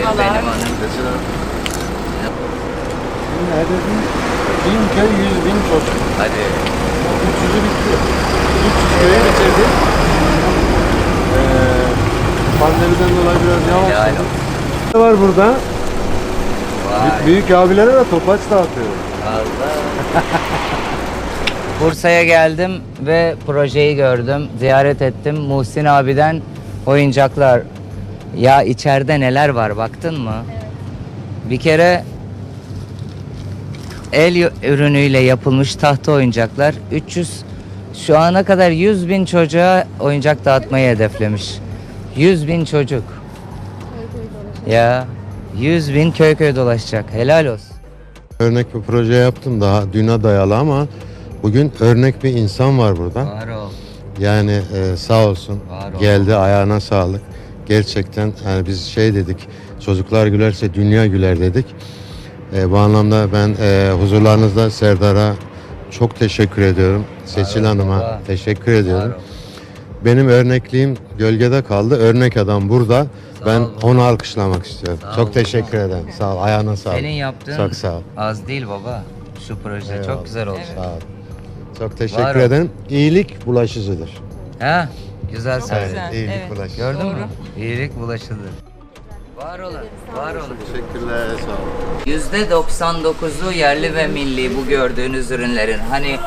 Merhabalar. benim hanım. Ne dedin? Bin köy yüz bin çocuk. Hadi. 300'ü bitti. 300 köyü bitirdi. Ee, pandemiden dolayı biraz yavaşladı. olsun. Ne var burada? Vay. Büyük abilere de topaç dağıtıyor. Allah. Bursa'ya geldim ve projeyi gördüm. Ziyaret ettim. Muhsin abiden oyuncaklar. Ya içeride neler var baktın mı? Bir kere el ürünüyle yapılmış tahta oyuncaklar 300 şu ana kadar 100 bin çocuğa oyuncak dağıtmayı hedeflemiş. 100 bin çocuk. Ya 100 bin köy köy dolaşacak. Helal olsun. Örnek bir proje yaptım daha düne dayalı ama bugün örnek bir insan var burada. Var ol. Yani e, sağ olsun Var ol. geldi ayağına sağlık. Gerçekten yani biz şey dedik çocuklar gülerse dünya güler dedik. E, bu anlamda ben e, huzurlarınızda Serdar'a çok teşekkür ediyorum. Seçil ol Hanım'a teşekkür ediyorum. ol. Benim örnekliğim gölgede kaldı. Örnek adam burada. Sağ ben ol onu alkışlamak istiyorum. Sağ çok ol teşekkür ederim. Sağ ol. Ayağına sağlık. Senin yaptığın Çok sağ ol. az değil baba. Şu proje Eyvallah. çok güzel olacak. Sağ ol. Çok Var teşekkür ol. ederim. İyilik bulaşıcıdır. Ha? Güzel söyledin. güzel. iyilik evet. bulaşıcı. Gördün mü? İyilik bulaşılır. Var olun, var olun. Teşekkürler. Sağ ol. Yüzde 99'u yerli ve milli bu gördüğünüz ürünlerin. Hani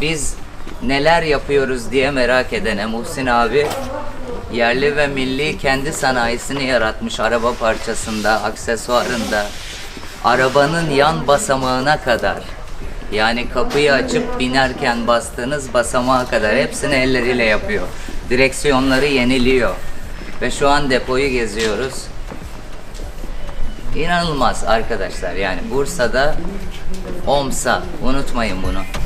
biz neler yapıyoruz diye merak edene Muhsin abi yerli ve milli kendi sanayisini yaratmış araba parçasında, aksesuarında, arabanın yan basamağına kadar. Yani kapıyı açıp binerken bastığınız basamağa kadar hepsini elleriyle yapıyor. Direksiyonları yeniliyor. Ve şu an depoyu geziyoruz. İnanılmaz arkadaşlar yani Bursa'da OMSA unutmayın bunu.